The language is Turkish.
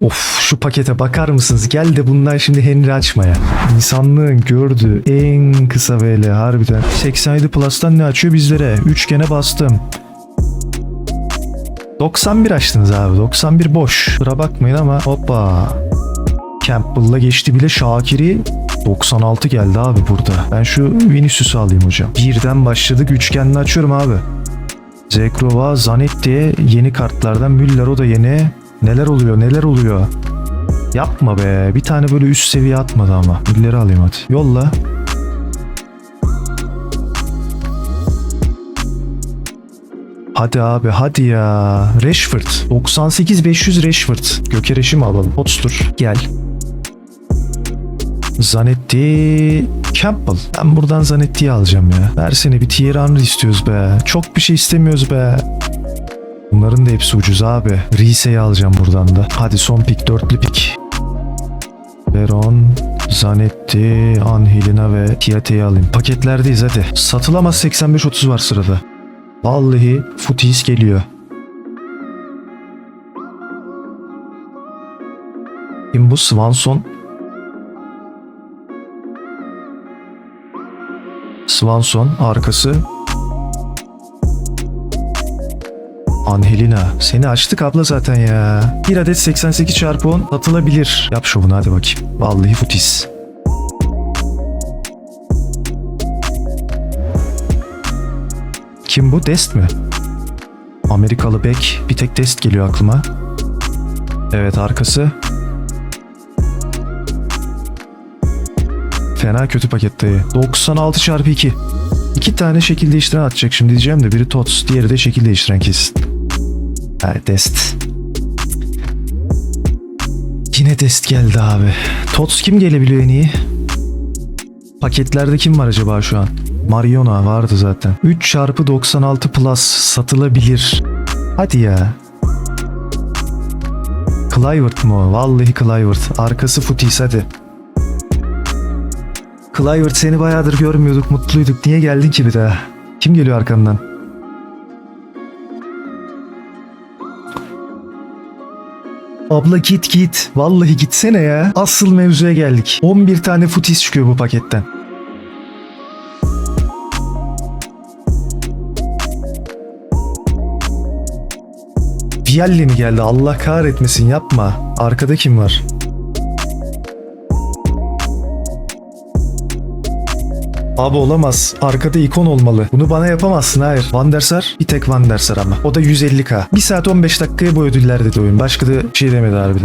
Of şu pakete bakar mısınız? Gel de bundan şimdi Henry açma ya. İnsanlığın gördüğü en kısa VL harbiden. 87 Plus'tan ne açıyor bizlere? Üçgene bastım. 91 açtınız abi. 91 boş. Kusura bakmayın ama hoppa. Campbell'la geçti bile Şakir'i 96 geldi abi burada. Ben şu Vinicius'u alayım hocam. Birden başladık. Üçgenle açıyorum abi. Zekrova, Zanetti yeni kartlardan. Müller o da yeni. Neler oluyor neler oluyor. Yapma be. Bir tane böyle üst seviye atmadı ama. Müller'i alayım hadi. Yolla. Hadi abi hadi ya. Rashford. 98 500 Rashford. Gökereş'i mi alalım? Potstur. Gel. Zanetti Campbell. Ben buradan Zanetti'yi alacağım ya. Versene bir Thierry Henry istiyoruz be. Çok bir şey istemiyoruz be. Bunların da hepsi ucuz abi. Rise'yi alacağım buradan da. Hadi son pik dörtlü pik. Veron, Zanetti, Angelina ve Kiate'yi alayım. Paketlerdeyiz hadi. Satılamaz 85-30 var sırada. Vallahi Futis geliyor. Kim bu? Swanson. Swanson arkası. Angelina. Seni açtık abla zaten ya. Bir adet 88 çarpı 10 satılabilir. Yap şovunu hadi bakayım. Vallahi futis. Kim bu? Dest mi? Amerikalı bek. Bir tek Dest geliyor aklıma. Evet arkası. Fena kötü paket dayı. 96 çarpı 2. İki tane şekil değiştiren atacak şimdi diyeceğim de biri TOTS diğeri de şekil değiştiren kesin. Ha, Dest. Yine Dest geldi abi. TOTS kim gelebiliyor en iyi? Paketlerde kim var acaba şu an? Mariona vardı zaten. 3 çarpı 96 plus satılabilir. Hadi ya. Clivert mı? Vallahi Clivert. Arkası Futis hadi. Clivert seni bayağıdır görmüyorduk, mutluyduk. Niye geldin ki bir daha? Kim geliyor arkandan? Abla git git. Vallahi gitsene ya. Asıl mevzuya geldik. 11 tane futis çıkıyor bu paketten. Vialli mi geldi? Allah kahretmesin yapma. Arkada kim var? Abi olamaz. Arkada ikon olmalı. Bunu bana yapamazsın hayır. Van der Sar bir tek Van der Sar ama. O da 150k. 1 saat 15 dakikaya bu dedi oyun. Başka da bir şey demedi harbiden.